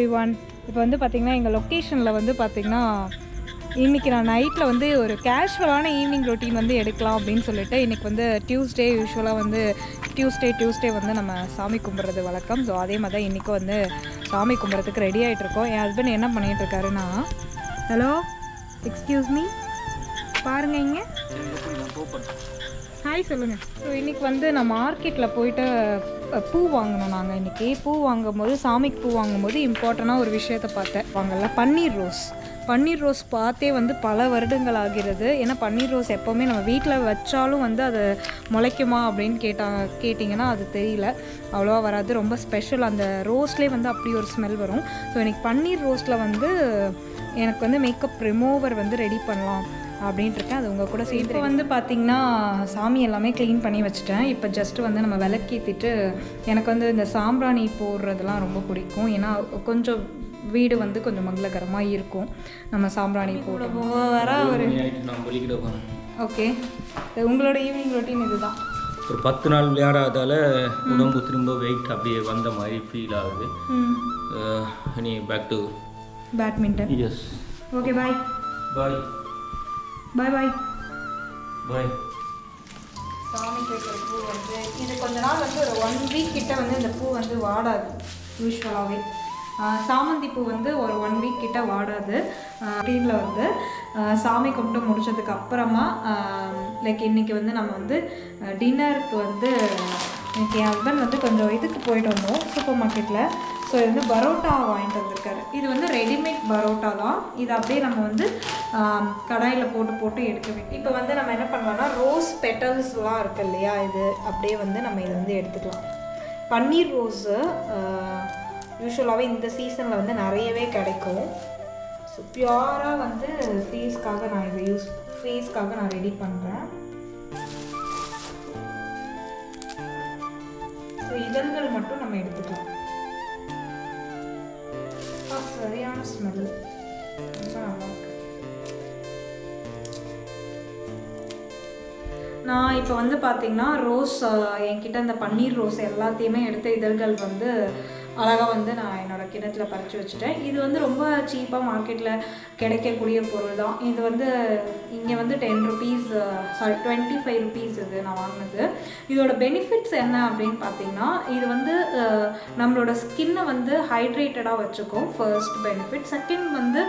Every one இப்போ வந்து பார்த்திங்கன்னா எங்கள் லொக்கேஷனில் வந்து பார்த்திங்கன்னா இன்றைக்கி நான் நைட்டில் வந்து ஒரு கேஷுவலான ஈவினிங் ரொட்டீன் வந்து எடுக்கலாம் அப்படின்னு சொல்லிட்டு இன்றைக்கி வந்து டியூஸ்டே யூஸ்வலாக வந்து டியூஸ்டே டியூஸ்டே வந்து நம்ம சாமி கும்பிட்றது வழக்கம். ஸோ அதே மாதிரி தான் இன்றைக்கும் வந்து சாமி கும்பிட்றதுக்கு ரெடி ஆகிட்ருக்கோம் என் ஹஸ்பண்ட் என்ன பண்ணிகிட்டு இருக்காருன்னா ஹலோ எக்ஸ்கியூஸ் மீ பாருங்க இங்கே. ஹாய் சொல்லுங்கள் ஸோ இன்றைக்கி வந்து நான் மார்க்கெட்டில் போயிட்டு பூ வாங்கினோம் நாங்கள் இன்றைக்கி பூ வாங்கும்போது சாமிக்கு பூ வாங்கும்போது இம்பார்ட்டண்ட்டாக ஒரு விஷயத்தை பார்த்தேன். வாங்கல பன்னீர் ரோஸ். பன்னீர் ரோஸ் பார்த்தே வந்து பல வருடங்கள் ஆகிறது. ஏன்னா பன்னீர் ரோஸ் எப்போவுமே நம்ம வீட்டில் வச்சாலும் வந்து அது முளைக்குமா அப்படின்னு கேட்டாங்க கேட்டிங்கன்னா அது தெரியல. அவ்வளோவா வராது. ரொம்ப ஸ்பெஷல் அந்த ரோஸ்லேயே வந்து அப்படி ஒரு ஸ்மெல் வரும். ஸோ எனக்கு பன்னீர் ரோஸில் வந்து எனக்கு வந்து மேக்கப் ரிமூவர் வந்து ரெடி பண்ணலாம். அப்படின்ட்டு இருக்கேன் அது உங்கள் கூட சேர்ந்து இப்போ வந்து பார்த்திங்கன்னா சாமி எல்லாமே க்ளீன் பண்ணி வச்சுட்டேன். இப்போ ஜஸ்ட்டு வந்து நம்ம விளக்கேற்றிட்டு எனக்கு வந்து இந்த சாம்பிராணி போடுறதெல்லாம் ரொம்ப பிடிக்கும். ஏன்னா கொஞ்சம் வீடு வந்து கொஞ்சம் மங்களகரமாக இருக்கும். நம்ம சாம்பிராணி போட. வர ஒரு ஓகே. உங்களோட ஈவினிங் ரொட்டீன் இதுதான். ஒரு பத்து நாள் விளையாடாதால உடம்பு திரும்ப வெயிட் அப்படியே வந்த மாதிரி ஃபீல் ஆகுது. இனி back to badminton yes okay bye bye bye bye bye சாமி கேட்குற பூ வந்து இது கொஞ்ச நாள் வந்து ஒரு ஒன் வீக் கிட்ட வந்து இந்த பூ வந்து வாடாது யூஸ்வலாகவே சாமந்தி பூ வந்து ஒரு ஒன் வீக் கிட்ட வாடாது. டீனில் வந்து சாமி கும்பிட்டு முடிச்சதுக்கு அப்புறமா லைக் இன்னைக்கு வந்து நம்ம வந்து டின்னருக்கு வந்து இன்னைக்கு என் ஹஸ்பண்ட் வந்து கொஞ்சம் இதுக்கு போயிட்டு வந்தோம் சூப்பர் மார்க்கெட்டில் ஸோ இது வந்து பரோட்டா வாங்கிட்டு வந்திருக்காரு. இது வந்து ரெடிமேட் பரோட்டா தான். இது அப்படியே நம்ம வந்து கடாயில் போட்டு போட்டு எடுக்க வேண்டும் இப்போ வந்து நம்ம என்ன பண்ணலாம்னா ரோஸ் பெட்டல்ஸ்லாம் இருக்கு இல்லையா இது அப்படியே வந்து நம்ம இதை வந்து எடுத்துக்கலாம். பன்னீர் ரோஸு யூஸ்வலாகவே இந்த சீசனில் வந்து நிறையவே கிடைக்கும். ஸோ பியூராக வந்து ஃபேஸ்க்காக நான் இதை யூஸ் ஃபேஸ்க்காக நான் ரெடி பண்ணுறேன் ஸோ இதழ்கள் மட்டும் நம்ம எடுத்துக்கலாம். சரியான ஸ்மெல் ரொம்ப நல்லா நான் இப்போ வந்து பார்த்தீங்கன்னா ரோஸ் என்கிட்ட இந்த பன்னீர் ரோஸ் எல்லாத்தையுமே எடுத்த இதழ்கள் வந்து அழகாக வந்து நான் என்னோடய கிணத்துல பறித்து வச்சுட்டேன். இது வந்து ரொம்ப சீப்பாக மார்க்கெட்டில் கிடைக்கக்கூடிய பொருள் தான். இது வந்து இங்கே வந்து ten rupees sorry twenty five rupees இது நான் வாங்கினது. இதோட பெனிஃபிட்ஸ் என்ன அப்படின்னு பார்த்தீங்கன்னா இது வந்து நம்மளோட ஸ்கின்னை வந்து ஹைட்ரேட்டடாக வச்சுக்கும். ஃபர்ஸ்ட் பெனிஃபிட் செகண்ட் வந்து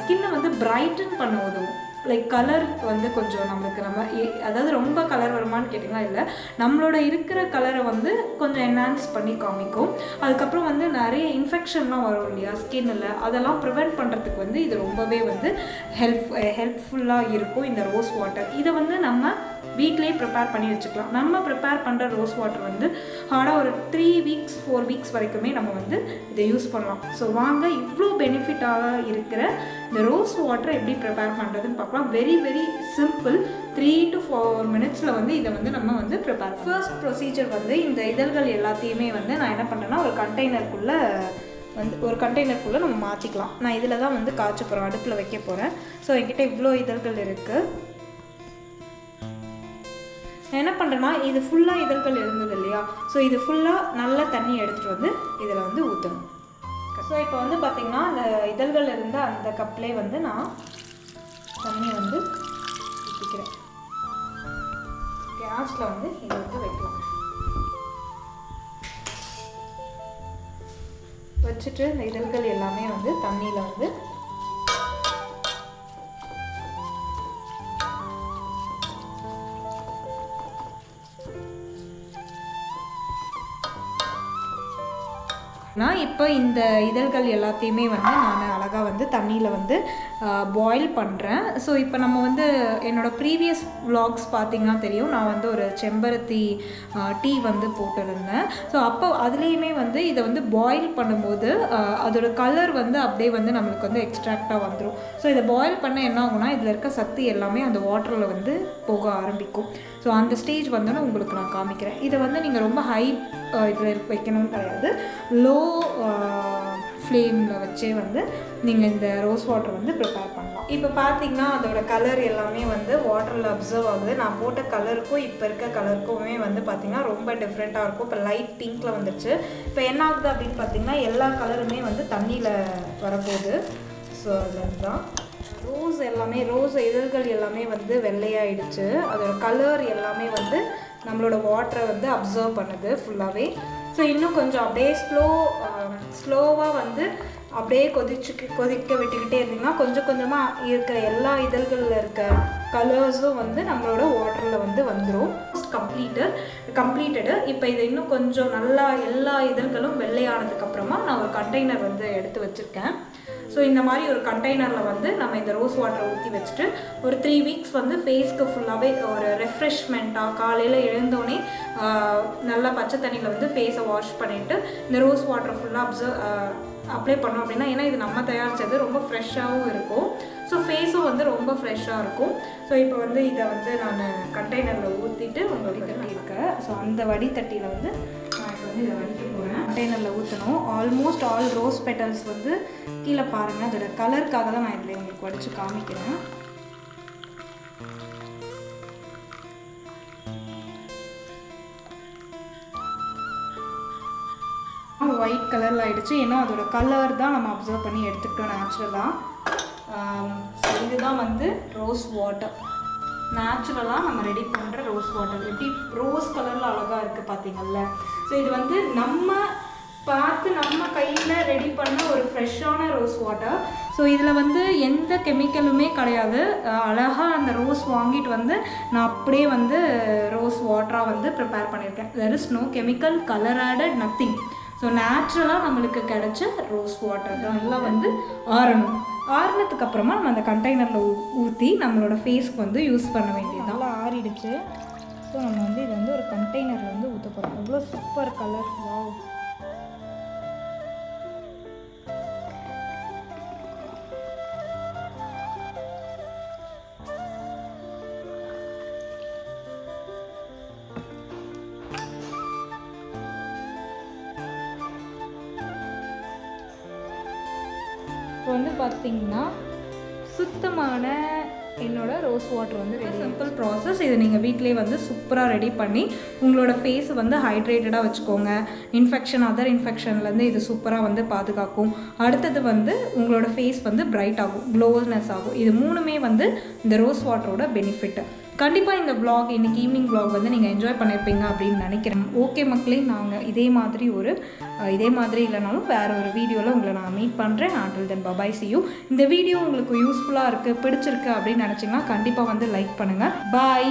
ஸ்கின்னை வந்து பிரைட்டன் பண்ண உதவும். லைக் கலர் வந்து கொஞ்சம் நம்மளுக்கு நம்ம அதாவது ரொம்ப கலர் வருமான்னு கேட்டிங்கன்னா இல்லை. நம்மளோட இருக்கிற கலரை வந்து கொஞ்சம் என்ஹான்ஸ் பண்ணி காமிக்கும். அதுக்கப்புறம் வந்து நிறைய இன்ஃபெக்ஷன்லாம் வரும் இல்லையா? ஸ்கின்னில் அதெல்லாம் ப்ரிவெண்ட் பண்ணுறதுக்கு வந்து இது ரொம்பவே வந்து ஹெல்ப் ஹெல்ப்ஃபுல்லாக இருக்கும். இந்த ரோஸ் வாட்டர் இதை வந்து நம்ம வீட்லேயே ப்ரிப்பேர் பண்ணி வச்சுக்கலாம். நம்ம ப்ரிப்பேர் பண்ணுற ரோஸ் வாட்டர் வந்து ஹார்டாக ஒரு த்ரீ வீக்ஸ் ஃபோர் வீக்ஸ் வரைக்குமே நம்ம வந்து இதை யூஸ் பண்ணலாம். ஸோ வாங்க இவ்வளோ பெனிஃபிட்டாக இருக்கிற இந்த ரோஸ் வாட்டரை எப்படி ப்ரிப்பேர் பண்ணுறதுன்னு பார்க்கலாம். Very very simple three to four மினிட்ஸில் வந்து இதை வந்து நம்ம வந்து ப்ரிப்பேர் ஃபர்ஸ்ட் ப்ரொசீஜர் வந்து இந்த இதழ்கள் எல்லாத்தையுமே வந்து நான் என்ன பண்ணேன்னா ஒரு கண்டெய்னருக்குள்ளே வந்து ஒரு கண்டெய்னருக்குள்ளே நம்ம மாற்றிக்கலாம் நான் இதில் தான் வந்து காய்ச்ச போகிறேன் அடுப்பில் வைக்க போகிறேன் ஸோ என்கிட்ட இவ்வளோ இதழ்கள் இருக்குது நான் என்ன பண்ணுறேன்னா இது ஃபுல்லாக இதழ்கள் இருந்தது இல்லையா? ஸோ இது ஃபுல்லாக நல்ல தண்ணி எடுத்துகிட்டு வந்து இதில் வந்து ஊற்றணும் ஸோ இப்போ வந்து பார்த்திங்கன்னா அந்த இதழ்கள் இருந்த அந்த கப்லேயே வந்து நான் தண்ணியை வந்து ஊற்றிக்கிறேன் கேஸில் வந்து இதை வந்து வைக்கலாம். வச்சுட்டு இந்த இதழ்கள் எல்லாமே வந்து தண்ணியில் வந்து நான் இப்போ இந்த இதழ்கள் எல்லாத்தையுமே வந்து நான் அழகாக வந்து தண்ணியில் வந்து பாயில் பண்ணுறேன் ஸோ இப்போ நம்ம வந்து என்னோடய ப்ரீவியஸ் வ்ளாக்ஸ் பார்த்திங்கன்னா தெரியும். நான் வந்து ஒரு செம்பருத்தி டீ வந்து போட்டிருந்தேன். ஸோ அப்போ அதுலேயுமே வந்து இதை வந்து பாயில் பண்ணும்போது அதோடய அதோட கலர் வந்து அப்படியே வந்து நம்மளுக்கு வந்து எக்ஸ்ட்ராக்டாக வந்துடும் ஸோ இதை பாயில் பண்ண என்ன ஆகும்னா இதில் இருக்க சத்து எல்லாமே அந்த வாட்டரில் வந்து போக ஆரம்பிக்கும். ஸோ அந்த ஸ்டேஜ் வந்தோன்னே உங்களுக்கு நான் காமிக்கிறேன். இதை வந்து நீங்கள் ரொம்ப ஹை இதில் வைக்கணும்னு கிடையாது. லோ ஃப்ளேமில் வச்சே வந்து நீங்கள் இந்த ரோஸ் வாட்டர் வந்து ப்ரிப்பேர் பண்ணலாம். இப்போ பார்த்தீங்கன்னா அதோட கலர் எல்லாமே வந்து வாட்டரில் அப்சர்வ் ஆகுது. நான் போட்ட கலருக்கும் இப்போ இருக்க கலருக்குமே வந்து பார்த்திங்கன்னா ரொம்ப டிஃப்ரெண்ட்டாக இருக்கும். இப்போ லைட் பிங்க்கில் வந்துருச்சு. இப்போ என்ன ஆகுது அப்படின்னு பார்த்தீங்கன்னா எல்லா கலருமே வந்து தண்ணியில் வரப்போகுது. ஸோ அதுதான். ரோஸ் எல்லாமே ரோஸ் இதழ்கள் எல்லாமே வந்து வெள்ளையாயிடுச்சு. அதோட கலர் எல்லாமே வந்து நம்மளோட வாட்டரை வந்து அப்சர்வ் பண்ணுது ஃபுல்லாகவே ஸோ இன்னும் கொஞ்சம் அப்படியே ஸ்லோ ஸ்லோவாக um, வந்து அப்படியே கொதிச்சு கொதிக்க விட்டுக்கிட்டே இருந்தீங்கன்னா கொஞ்சம் கொஞ்சமாக இருக்கிற எல்லா இதழ்களில் இருக்க கலர்ஸும் வந்து நம்மளோட வாட்டரில் வந்து வந்துடும் கம்ப்ளீட்டட் கம்ப்ளீட்டடு இப்போ இது இன்னும் கொஞ்சம் நல்லா எல்லா இதழ்களும் வெள்ளையானதுக்கப்புறமா நான் ஒரு கண்டெய்னர் வந்து எடுத்து வச்சுருக்கேன். ஸோ இந்த மாதிரி ஒரு கண்டெய்னரில் வந்து நம்ம இந்த ரோஸ் வாட்டரை ஊற்றி வச்சுட்டு ஒரு த்ரீ வீக்ஸ் வந்து ஃபேஸ்க்கு ஃபுல்லாகவே ஒரு ரெஃப்ரெஷ்மெண்ட்டாக காலையில் எழுந்தோடனே நல்லா பச்சை தண்ணியில் வந்து ஃபேஸை வாஷ் பண்ணிவிட்டு இந்த ரோஸ் வாட்டரை ஃபுல்லாக அப்சர்வ் அப்ளை பண்ணோம் அப்படின்னா ஏன்னா இது நம்ம தயாரித்தது ரொம்ப ஃப்ரெஷ்ஷாகவும் இருக்கும். ஸோ ஃபேஸும் வந்து ரொம்ப ஃப்ரெஷ்ஷாக இருக்கும். ஸோ இப்போ வந்து இதை வந்து நான் கண்டெய்னரில் ஊற்றிட்டு உங்களுக்கு தட்டியிருக்கேன் ஸோ அந்த வடித்தட்டியில் வந்து நான் இப்போ வந்து இதை வடிக்க போகிறேன் கண்டெய்னரில் ஊற்றணும் ஆல்மோஸ்ட் ஆல் ரோஸ் பெட்டல்ஸ் வந்து கீழே பாருங்கள் அதோட கலருக்காக தான் நான் இதில் உங்களுக்கு வடித்து காமிக்கிறேன். ஒயிட் கலரில் ஆகிடுச்சு ஏன்னா அதோட கலர் தான் நம்ம அப்சர்வ் பண்ணி எடுத்துக்கிட்டோம் நேச்சுரலாக ஸோ இதுதான் வந்து ரோஸ் வாட்டர் நேச்சுரலாக நம்ம ரெடி பண்ணுற ரோஸ் வாட்டர் எப்படி ரோஸ் கலரில் அழகாக இருக்குது பார்த்தீங்கல்ல? ஸோ இது வந்து நம்ம பார்த்து நம்ம கையில் ரெடி பண்ண ஒரு ஃப்ரெஷ்ஷான ரோஸ் வாட்டர் ஸோ இதில் வந்து எந்த கெமிக்கலுமே கிடையாது. அழகாக அந்த ரோஸ் வாங்கிட்டு வந்து நான் அப்படியே வந்து ரோஸ் வாட்டராக வந்து ப்ரிப்பேர் பண்ணியிருக்கேன். There is no chemical colour added nothing so நேச்சுரலாக நம்மளுக்கு கிடைச்ச ரோஸ் வாட்டர் தான். எல்லாம் வந்து ஆறணும். ஆறினதுக்கு அப்புறமா நம்ம அந்த கண்டெய்னரில் ஊற்றி நம்மளோட ஃபேஸ்க்கு வந்து யூஸ் பண்ண வேண்டியது நல்லா ஆறிடுச்சு. ஸோ நம்ம வந்து இதை வந்து ஒரு கண்டெய்னரில் வந்து ஊற்ற போகிறோம் அவ்வளோ சூப்பர் கலர் வாவ் இப்போ வந்து பார்த்தீங்கன்னா சுத்தமான என்னோட ரோஸ் வாட்டர் வந்து ரெடி. சிம்பிள் ப்ராசஸ் இதை நீங்கள் வீட்டிலே வந்து சூப்பராக ரெடி பண்ணி உங்களோட ஃபேஸ் வந்து ஹைட்ரேட்டடாக வச்சுக்கோங்க. இன்ஃபெக்ஷன் அதர் இன்ஃபெக்ஷன்லேருந்து இது சூப்பராக வந்து பாதுகாக்கும். அடுத்தது வந்து உங்களோட ஃபேஸ் வந்து பிரைட் ஆகும் க்ளோனஸ் ஆகும். இது மூணுமே வந்து இந்த ரோஸ் வாட்டரோட பெனிஃபிட் கண்டிப்பாக இந்த விளாக் இன்னைக்கு ஈவினிங் விளாக் வந்து நீங்கள் என்ஜாய் பண்ணியிருப்பீங்க அப்படின்னு நினைக்கிறேன். ஓகே மக்களே நாங்கள் இதே மாதிரி ஒரு இதே மாதிரி இல்லைனாலும் வேறு ஒரு வீடியோவில் உங்களை நான் மீட் பண்ணுறேன் ஆண்டில் then bye bye see you இந்த வீடியோ உங்களுக்கு யூஸ்ஃபுல்லாக இருக்குது பிடிச்சிருக்கு அப்படின்னு நினச்சிங்கன்னா கண்டிப்பாக வந்து லைக் பண்ணுங்கள் பாய்